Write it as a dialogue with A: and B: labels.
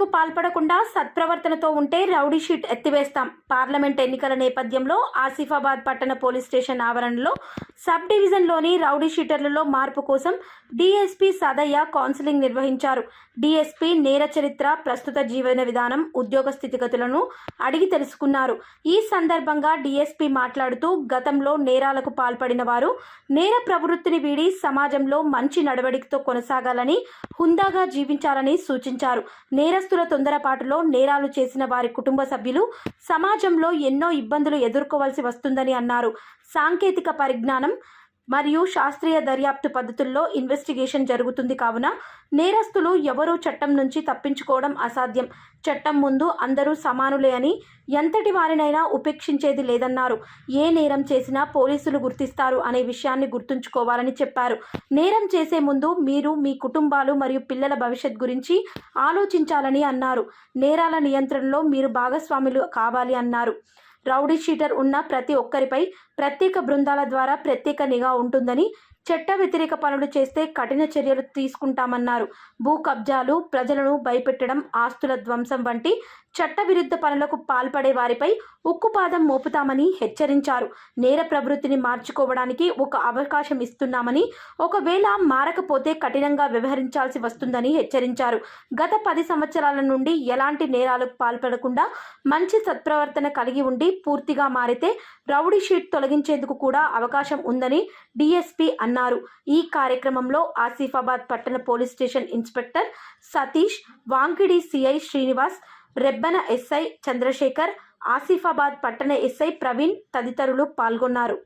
A: నేరాలకు పాల్పడకుండా సత్ప్రవర్తనతో ఉంటే రౌడీ షీట్ ఎత్తివేస్తాం. పార్లమెంట్ ఎన్నికల నేపథ్యంలో ఆసిఫాబాద్ పట్టణ పోలీస్ స్టేషన్ ఆవరణలో సబ్ డివిజన్లోని రౌడీ షీటర్లలో మార్పు కోసం డీఎస్పీ సదయ్య కౌన్సిలింగ్ నిర్వహించారు. డీఎస్పీ నేర చరిత్ర ప్రస్తుత జీవన విధానం ఉద్యోగ స్థితిగతులను అడిగి తెలుసుకున్నారు. ఈ సందర్భంగా డీఎస్పీ మాట్లాడుతూ గతంలో నేరాలకు పాల్పడిన వారు నేర ప్రవృత్తిని వీడి సమాజంలో మంచి నడవడికతో కొనసాగాలని హుందాగా జీవించాలని సూచించారు. నేరస్తుల తొందరపాటులో నేరాలు చేసిన వారి కుటుంబ సభ్యులు సమాజంలో ఎన్నో ఇబ్బందులు ఎదుర్కోవాల్సి వస్తుందని అన్నారు. సాంకేతిక పరిజ్ఞానం మరియు శాస్త్రీయ దర్యాప్తు పద్ధతుల్లో ఇన్వెస్టిగేషన్ జరుగుతుంది కావున నేరస్తులు ఎవరూ చట్టం నుంచి తప్పించుకోవడం అసాధ్యం. చట్టం ముందు అందరూ సమానులే అని ఎంతటి వారినైనా ఉపేక్షించేది లేదన్నారు. ఏ నేరం చేసినా పోలీసులు గుర్తిస్తారు అనే విషయాన్ని గుర్తుంచుకోవాలని చెప్పారు. నేరం చేసే ముందు మీరు మీ కుటుంబాలు మరియు పిల్లల భవిష్యత్ గురించి ఆలోచించాలని అన్నారు. నేరాల నియంత్రణలో మీరు భాగస్వాములు కావాలి అన్నారు. రౌడీ షీటర్ ఉన్న ప్రతి ఒక్కరిపై ప్రత్యేక బృందాల ద్వారా ప్రత్యేక నిఘా ఉంటుందని చట్ట వ్యతిరేక పనులు చేస్తే కఠిన చర్యలు తీసుకుంటామన్నారు. భూ కబ్జాలు ప్రజలను భయపెట్టడం ఆస్తుల ధ్వంసం వంటి చట్ట విరుద్ధ పనులకు పాల్పడే వారిపై ఉక్కుపాదం మోపుతామని హెచ్చరించారు. నేర ప్రవృత్తిని మార్చుకోవడానికి ఒక అవకాశం ఇస్తున్నామని ఒకవేళ మారకపోతే కఠినంగా వ్యవహరించాల్సి వస్తుందని హెచ్చరించారు. గత పది సంవత్సరాల నుండి ఎలాంటి నేరాలకు పాల్పడకుండా మంచి సత్ప్రవర్తన కలిగి ఉండి పూర్తిగా మారితే రౌడీ షీట్ తొలగించేందుకు కూడా అవకాశం ఉందని డీఎస్పీ అన్నారు. ఈ కార్యక్రమంలో ఆసిఫాబాద్ పట్టణ police station inspector Satish Wankidi CI Srinivas Rebbena SI Chandrashekar Asifabad పట్టణ ఎస్ఐ ప్రవీణ్ తదితరులు పాల్గొన్నారు.